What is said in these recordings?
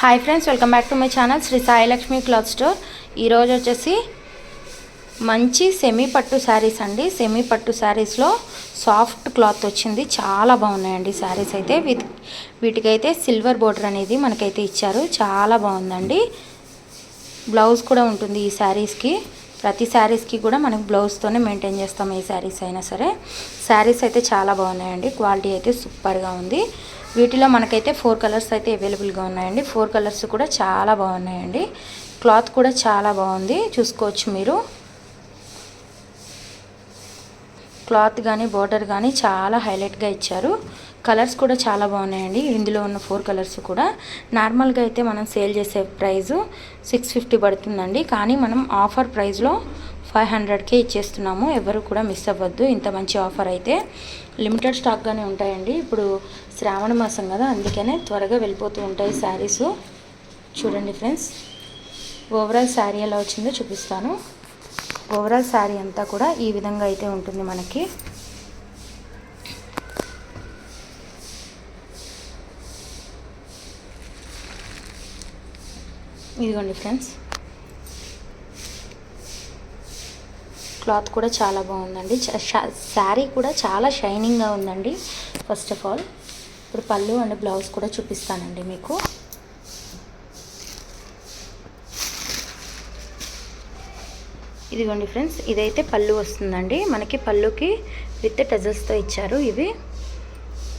Hi friends welcome back to my channel Sri Sailakshmi cloth store ఈరోజు వచ్చేసి మంచి semi పట్టు శారీస్ అండి. సెమీ పట్టు శారీస్లో సాఫ్ట్ క్లాత్ వచ్చింది. చాలా బాగున్నాయండి శారీస్ అయితే. విత్ వీటికైతే సిల్వర్ బోర్డర్ అనేది మనకైతే ఇచ్చారు. చాలా బాగుందండి. బ్లౌజ్ కూడా ఉంటుంది ఈ శారీస్కి ప్రతి శారీస్కి కూడా మనం బ్లౌజ్తోనే మెయింటైన్ చేస్తాం ఏ శారీస్ అయినా సరే. శారీస్ అయితే చాలా బాగున్నాయండి. క్వాలిటీ అయితే సూపర్గా ఉంది. వీటిలో మనకైతే ఫోర్ కలర్స్ అయితే అవైలబుల్గా ఉన్నాయండి. ఫోర్ కలర్స్ కూడా చాలా బాగున్నాయండి. క్లాత్ కూడా చాలా బాగుంది. చూసుకోవచ్చు మీరు. క్లాత్ కానీ బార్డర్ కానీ చాలా హైలైట్గా ఇచ్చారు. కలర్స్ కూడా చాలా బాగున్నాయండి. ఇందులో ఉన్న ఫోర్ కలర్స్ కూడా. నార్మల్గా అయితే మనం సేల్ చేసే ప్రైజు సిక్స్ ఫిఫ్టీ పడుతుందండి. కానీ మనం ఆఫర్ ప్రైస్లో ఫైవ్ హండ్రెడ్కే ఇచ్చేస్తున్నాము. ఎవరు కూడా మిస్ అవ్వద్దు. ఇంత మంచి ఆఫర్ అయితే లిమిటెడ్ స్టాక్గానే ఉంటాయండి. ఇప్పుడు శ్రావణ మాసం కదా అందుకనే త్వరగా వెళ్ళిపోతూ ఉంటాయి శారీస్. చూడండి ఫ్రెండ్స్. ఓవరాల్ శారీ ఎలా వచ్చిందో చూపిస్తాను. ఓవరాల్ శారీ అంతా కూడా ఈ విధంగా అయితే ఉంటుంది మనకి. ఇదిగోండి ఫ్రెండ్స్. క్లాత్ కూడా చాలా బాగుందండి. శారీ కూడా చాలా షైనింగ్గా ఉందండి. ఫస్ట్ ఆఫ్ ఆల్ ఇప్పుడు పళ్ళు అండ్ బ్లౌజ్ కూడా చూపిస్తానండి మీకు. ఇదిగోండి ఫ్రెండ్స్ ఇదైతే పళ్ళు వస్తుందండి. మనకి పళ్ళుకి విత్ టజల్స్తో ఇచ్చారు ఇవి.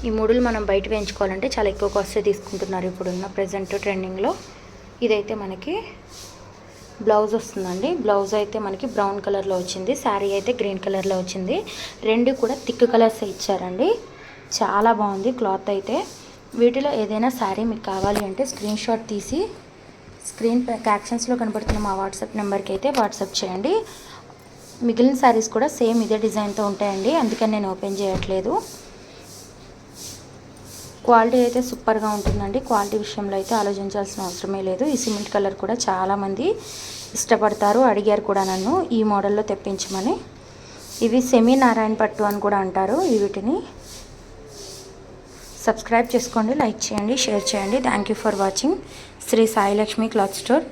ఈ మూడులు మనం బయట వేయించుకోవాలంటే చాలా ఎక్కువ కాస్ట్ తీసుకుంటున్నారు ఇప్పుడున్న ప్రజెంట్ ట్రెండింగ్లో. ఇదైతే మనకి బ్లౌజ్ వస్తుందండి. బ్లౌజ్ అయితే మనకి బ్రౌన్ కలర్లో వచ్చింది శారీ అయితే గ్రీన్ కలర్లో వచ్చింది. రెండు కూడా థిక్ కలర్స్ ఇచ్చారండి. చాలా బాగుంది క్లాత్ అయితే. వీటిలో ఏదైనా శారీ మీకు కావాలి అంటే స్క్రీన్ షాట్ తీసి స్క్రీన్ క్యాప్షన్స్లో కనబడుతున్న మా వాట్సాప్ నెంబర్కి అయితే వాట్సాప్ చేయండి. మిగిలిన శారీస్ కూడా సేమ్ ఇదే డిజైన్తో ఉంటాయండి. అందుకని నేను ఓపెన్ చేయట్లేదు. క్వాలిటీ అయితే సూపర్గా ఉంటుందండి. క్వాలిటీ విషయంలో అయితే ఆలోచించాల్సిన అవసరమే లేదు. ఈ సిమెంట్ కలర్ కూడా చాలామంది ఇష్టపడతారు. అడిగారు కూడా నన్ను. ఈ మోడల్లో తెప్పించమని. ఇవి సెమీ నారాయణ పట్టు అని కూడా అంటారు వీటిని. సబ్స్క్రైబ్ చేసుకోండి లైక్ చేయండి షేర్ చేయండి. Thank you for watching Sri Sailakshmi cloth store.